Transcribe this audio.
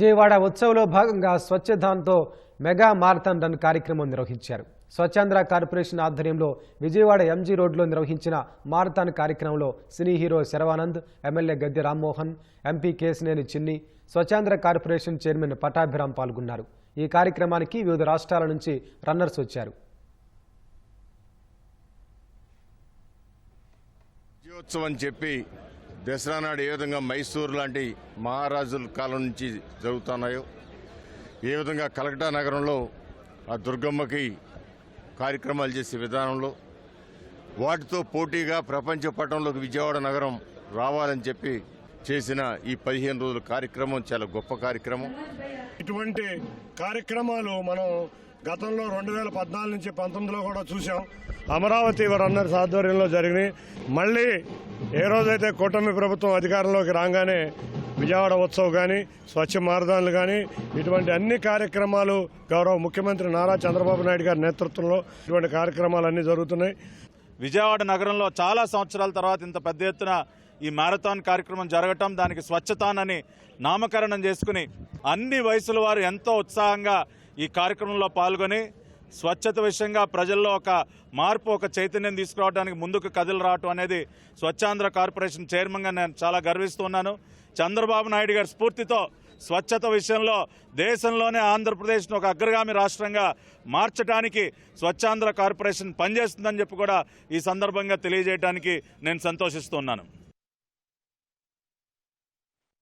విజయవాడ ఉత్సవంలో భాగంగా స్వచ్ఛధాన్తో mega marathon run కార్యక్రమం నిర్వహించారు. స్వచ్ఛాంధ్ర కార్పొరేషన్ ఆధ్వర్యంలో విజయవాడ ఎంజీ రోడ్లో నిర్వహించిన మారథాన్ కార్యక్రమంలో cine hero Sharwanand MLA Gadde Rammohan MP Kesineni Chinni Swachhandhra corporation chairman పటాభిరామ్ పాల్గొన్నారు. ఈ కార్యక్రమానికి వివిధ రాష్ట్రాల నుంచి రన్నర్స్ వచ్చారు. విజయోత్సవం చెప్పి దసరా నాడు ఏ విధంగా మైసూరు లాంటి మహారాజుల కాలం నుంచి జరుగుతున్నాయో ఏ విధంగా కలకటా నగరంలో ఆ దుర్గమ్మకి కార్యక్రమాలు చేసే విధానంలో వాటితో పోటీగా ప్రపంచ పట్టణంలోకి విజయవాడ నగరం రావాలని చెప్పి చేసిన ఈ పదిహేను రోజుల కార్యక్రమం చాలా గొప్ప కార్యక్రమం. ఇటువంటి కార్యక్రమాలు మనం గతంలో రెండు వేల పద్నాలుగు నుంచి పంతొమ్మిదిలో కూడా చూసాం అమరావతి వారందరి ఆధ్వర్యంలో జరిగినాయి. మళ్ళీ ఏ రోజైతే కూటమి ప్రభుత్వం అధికారంలోకి రాగానే విజయవాడ ఉత్సవ్ కానీ స్వచ్ఛ మారదాన్లు కానీ ఇటువంటి అన్ని కార్యక్రమాలు గౌరవ ముఖ్యమంత్రి నారా చంద్రబాబు నాయుడు గారి నేతృత్వంలో ఇటువంటి కార్యక్రమాలు అన్నీ జరుగుతున్నాయి. విజయవాడ నగరంలో చాలా సంవత్సరాల తర్వాత ఇంత పెద్ద ఎత్తున ఈ మారథాన్ కార్యక్రమం జరగటం దానికి స్వచ్ఛతానని నామకరణం చేసుకుని అన్ని వయసుల వారు ఎంతో ఉత్సాహంగా ఈ కార్యక్రమంలో పాల్గొని స్వచ్ఛత విషయంగా ప్రజల్లో ఒక మార్పు ఒక చైతన్యం తీసుకురావడానికి ముందుకు కథలు రావటం అనేది స్వచ్ఛాంధ్ర కార్పొరేషన్ చైర్మన్గా నేను చాలా గర్విస్తున్నాను చంద్రబాబు నాయుడు గారి స్ఫూర్తితో స్వచ్ఛత విషయంలో దేశంలోనే ఆంధ్రప్రదేశ్ను ఒక అగ్రగామి రాష్ట్రంగా మార్చడానికి స్వచ్ఛాంధ్ర కార్పొరేషన్ పనిచేస్తుందని చెప్పి కూడా ఈ సందర్భంగా తెలియజేయడానికి నేను సంతోషిస్తున్నాను